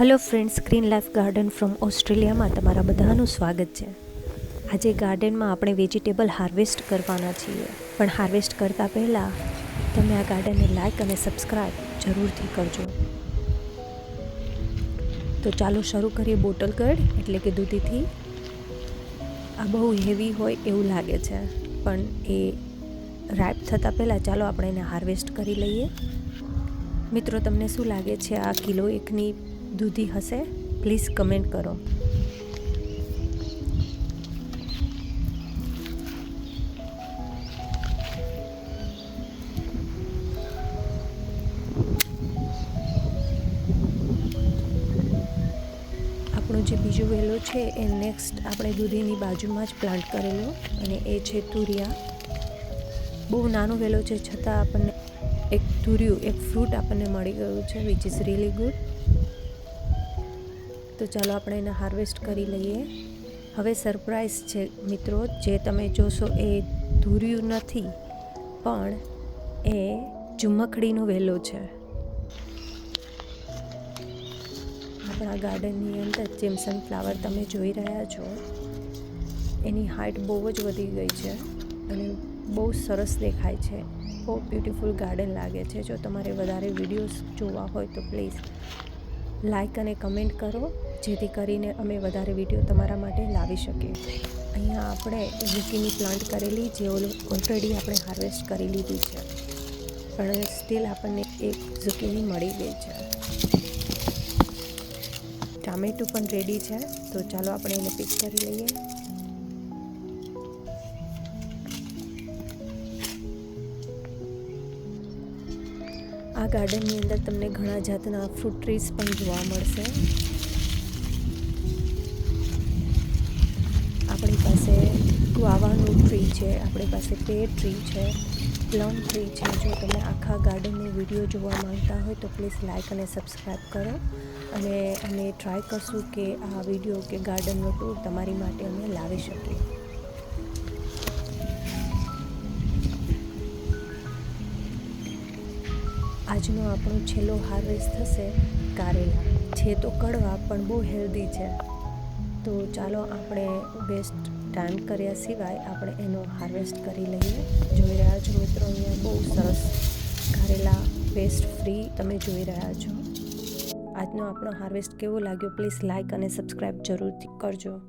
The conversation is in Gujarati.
Hello friends green life garden from ઓસ્ટ્રેલિયામાં તમારા બધાનું સ્વાગત છે. આજે ગાર્ડનમાં આપણે વેજીટેબલ હાર્વેસ્ટ કરવાના છીએ. પણ હાર્વેસ્ટ કરતાં પહેલાં તમે આ ગાર્ડનને લાઈક અને સબસ્ક્રાઈબ જરૂરથી કરજો. તો ચાલો શરૂ કરીએ બોટલ ગર્ડ એટલે કે દૂધીથી. આ બહુ હેવી હોય એવું લાગે છે, પણ એ રાઈપ થતાં પહેલાં ચાલો આપણે એને હાર્વેસ્ટ કરી લઈએ. મિત્રો, તમને શું લાગે છે આ કિલો એકની દૂધી હશે પ્લીઝ કમેન્ટ કરો. આપણો જે બીજો વેલો છે એ નેક્સ્ટ આપણે દૂધીની બાજુમાં જ પ્લાન્ટ કરેલો અને એ છે તુરિયા. બહુ નાનો વેલો છે, છતાં આપણને એક તુરિયું, એક ફ્રૂટ આપણને મળી ગયું છે વિચ ઇઝ રિયલી ગુડ તો ચાલો આપણે એને હાર્વેસ્ટ કરી લઈએ. હવે સરપ્રાઈઝ છે મિત્રો, જે તમે જોશો એ ધૂર્યું નથી, પણ એ ઝુમખડીનો વેલો છે. આપણા ગાર્ડનની અંદર જેમ સનફ્લાવર તમે જોઈ રહ્યા છો, એની હાઇટ બહુ જ વધી ગઈ છે અને બહુ સરસ દેખાય છે. બહુ બ્યુટિફુલ ગાર્ડન લાગે છે. જો તમારે વધારે વિડીયોઝ જોવા હોય તો પ્લીઝ લાઈક અને કમેન્ટ કરો, જેથી કરીને અમે વધારે વીડિયો તમારા માટે લાવી શકીએ. અહીંયા આપણે ઝુકીની પ્લાન્ટ કરેલી, જે ઓલરેડી આપણે હાર્વેસ્ટ કરી લીધી છે. પણ સ્ટીલ આપણને એક ઝુકીની મળી ગઈ છે. ટામેટું પણ રેડી છે. તો ચાલો આપણે એને પિક કરી લઈએ. આ ગાર્ડનની અંદર તમને ઘણા જાતના ફ્રૂટ ટ્રીઝ પણ જોવા મળશે. આપણી પાસે ગુઆવાનું ટ્રી છે, આપણી પાસે પેર ટ્રી છે પ્લમ ટ્રી છે. જો તમે આખા ગાર્ડનનો વીડિયો જોવા માંગતા હોય તો પ્લીઝ લાઇક અને સબસ્ક્રાઈબ કરો. અને અમે ટ્રાય કરશું કે આ વીડિયો કે ગાર્ડનનો ટૂર તમારી માટે અમે લાવી શકીએ. આજનો આપણો છેલ્લો હાર્વેસ્ટ થશે કારેલા. છે તો કડવા, પણ બહુ હેલ્ધી છે. તો ચાલો આપણે વેસ્ટ ટાઈમ કર્યા સિવાય આપણે એનો હાર્વેસ્ટ કરી લઈએ. જોઈ રહ્યા છો મિત્રો, અહીંયા બહુ સરસ કારેલા વેસ્ટ ફ્રી તમે જોઈ રહ્યા છો. આજનો આપણો હાર્વેસ્ટ કેવો લાગ્યો? પ્લીઝ લાઇક અને સબસ્ક્રાઈબ જરૂરથી કરજો.